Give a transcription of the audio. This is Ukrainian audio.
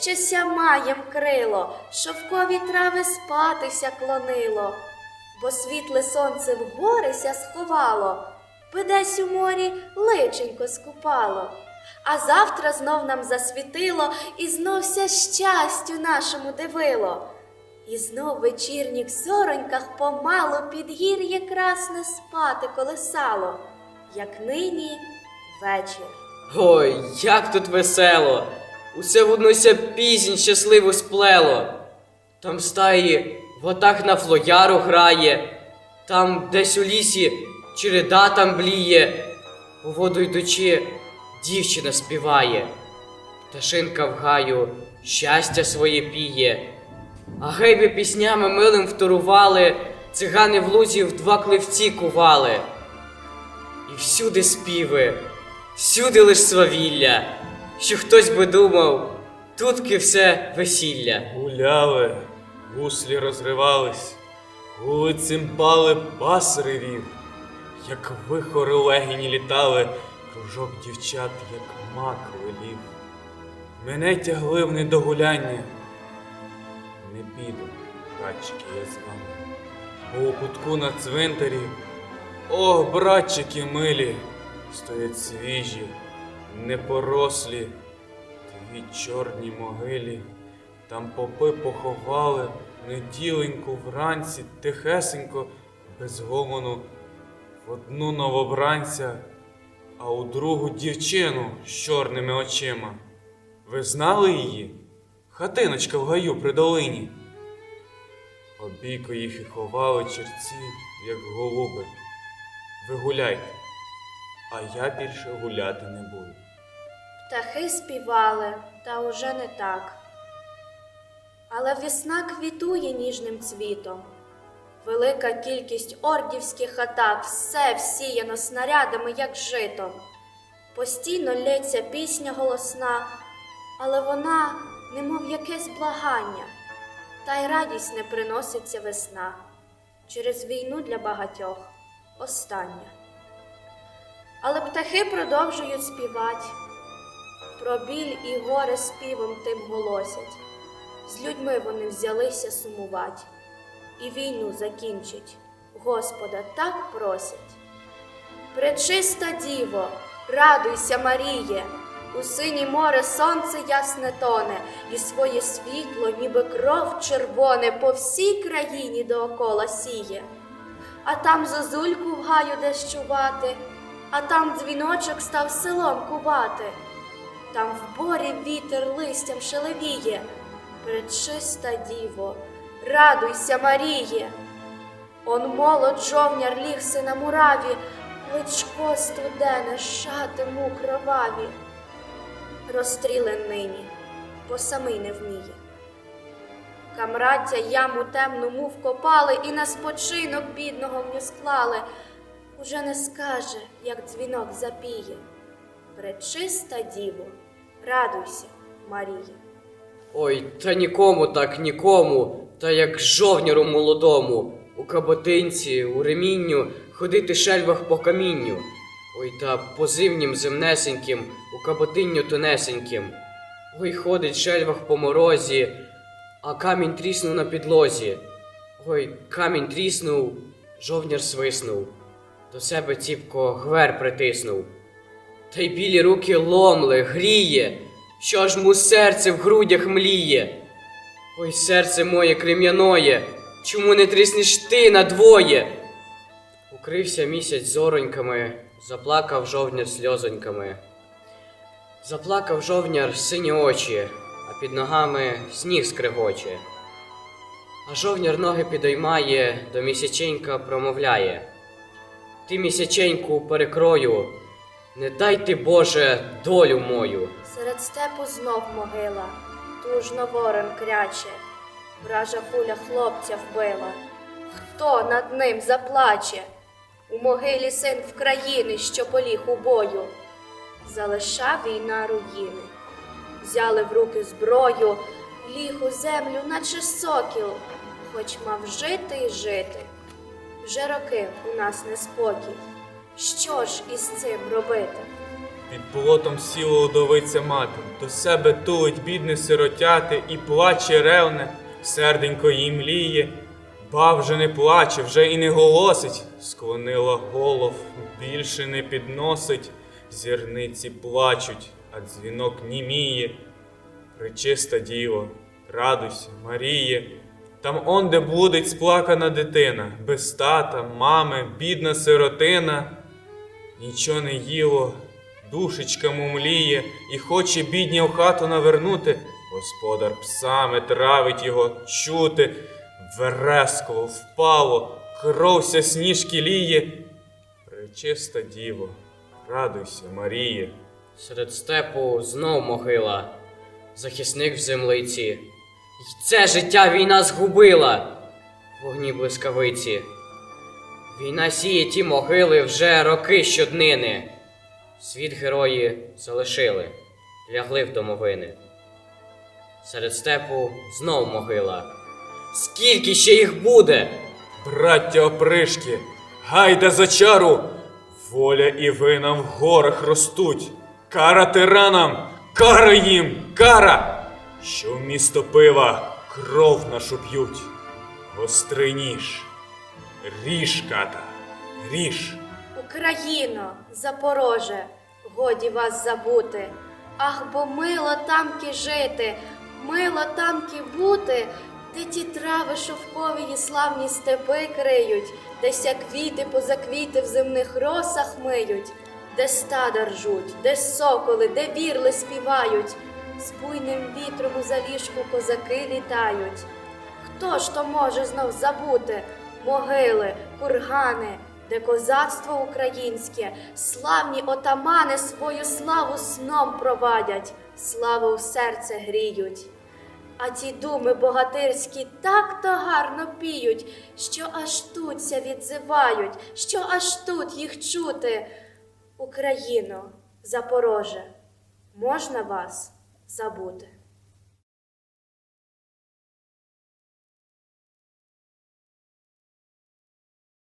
що сямаєм крило, шовкові трави спатися клонило, бо світле сонце в горися сховало, десь у морі личенько скупало. А завтра знов нам засвітило, і знов ся щастю нашому дивило. І знов вечірніх зороньках помалу підгір'є красне спати колесало, як нині вечір. Ой, як тут весело! Усе в однуся пісень щасливо сплело. Там стаї ватах на флояру грає, там десь у лісі череда там бліє, у воду йдучи, дівчина співає, пташинка в гаю щастя своє піє, а гейби піснями милим вторували, цигани в лузі в два кливці кували. І всюди співи, всюди лиш свавілля, що хтось би думав, тутки все весілля. Гуляли, гуслі розривались, гули цимбали, бас ревів, як вихори легіні літали, кружок дівчат, як мак велів. Мене тягли в недогуляння. Не піду, братчики, я з вами. У кутку на цвинтарі, ох, братчики милі, стоять свіжі, непорослі, дві чорні могилі. Там попи поховали неділеньку вранці, тихесенько, без гомону, в одну новобранця, а у другу дівчину з чорними очима. Ви знали її? Хатиночка в гаю при долині. Обійко їх і ховали черці, як голуби. Ви гуляйте, а я більше гуляти не буду. Птахи співали, та уже не так. Але весна квітує ніжним цвітом. Велика кількість ордівських атак, все всіяно снарядами, як житом. Постійно лється пісня голосна, але вона, немов якесь благання, та й радість не приноситься весна. Через війну для багатьох остання. Але птахи продовжують співати. Про біль і горе співом тим голосять. З людьми вони взялися сумувати, і війну закінчить, Господа так просять. Пречиста діво, радуйся, Маріє, у сині море сонце ясне тоне, і своє світло, ніби кров червоне, по всій країні доокола сіє. А там зозульку в гаю десь чувати, а там дзвіночок став селом кувати. Там в борі вітер листям шелевіє, Пречиста діво, радуйся, Маріє. Он молод жовняр лігся на мураві, Личко студене, шати му кроваві. Розстрілен нині, бо самий не вміє. Камраття яму темну му вкопали і на спочинок бідного в склали. Уже не скаже, як дзвінок запіє. Пречиста діво, радуйся, Марія. Ой, та нікому так, нікому, та як жовніру молодому, у каботинці, у ремінню, ходити шельвах по камінню. Ой, та по зимнім земнесеньким, у каботинню тонесеньким. Ой, ходить шельвах по морозі, а камінь тріснув на підлозі. Ой, камінь тріснув, жовнір свиснув, до себе ціпко гвер притиснув. Та й білі руки ломли, гріє, що ж му серце в грудях мліє. Ой, серце моє крем'яноє, чому не тріснеш ти надвоє? Укрився місяць зороньками, заплакав жовняр сльозоньками. Заплакав жовняр сині очі, а під ногами сніг скрегоче. А жовняр ноги підоймає, до місяченька промовляє. Ти місяченьку перекрою, не дай ти, Боже, долю мою. Серед степу знов могила, тужно ворон кряче, вража куля хлопця вбила. Хто над ним заплаче? У могилі син в країни, що поліг у бою. Залишав війна руїни, взяли в руки зброю, ліг у землю, наче сокіл, хоч мав жити і жити. Вже роки у нас неспокій. Що ж із цим робити? Під плотом сіла удовиця мати, до себе тулить бідне сиротяти і плаче ревне, серденько їй мліє. Ба вже не плаче, вже і не голосить, склонила голов, більше не підносить, зірниці плачуть, а дзвінок німіє. Пречиста діво, радуйся, Маріє, там он, де блудить сплакана дитина, без тата, мами, бідна сиротина. Нічого не їло, душечка мумліє, і хоче бідня в хату навернути. Господар псами травить його чути, вересково впало, кровся сніжки ліє. Пречиста діво, радуйся, Маріє. Серед степу знов могила, захисник в землиці. Й це життя війна згубила, вогні блискавиці. Війна сіє ті могили вже роки щоднини. Світ герої залишили, лягли в домовини. Серед степу знов могила. Скільки ще їх буде? Браття опришки, гайда за чару! Воля і вина в горах ростуть. Кара тиранам, кара їм, кара! Що в місто пива кров нашу п'ють. Гострий ніж. Ріж, ката, ріж. Україно, Запороже, годі вас забути. Ах, бо мило тамки жити, мило тамки бути, де ті трави шовкові і славні степи криють, де ся квіти поза квіти в земних росах миють, де стада ржуть, де соколи, де вірли співають, з буйним вітром у заліжку козаки літають. Хто ж то може знов забути могили, кургани, де козацтво українське, славні отамани свою славу сном провадять, славу в серце гріють. А ті думи богатирські так то гарно піють, що аж тут ся відзивають, що аж тут їх чути. Україно, Запороже, можна вас забути?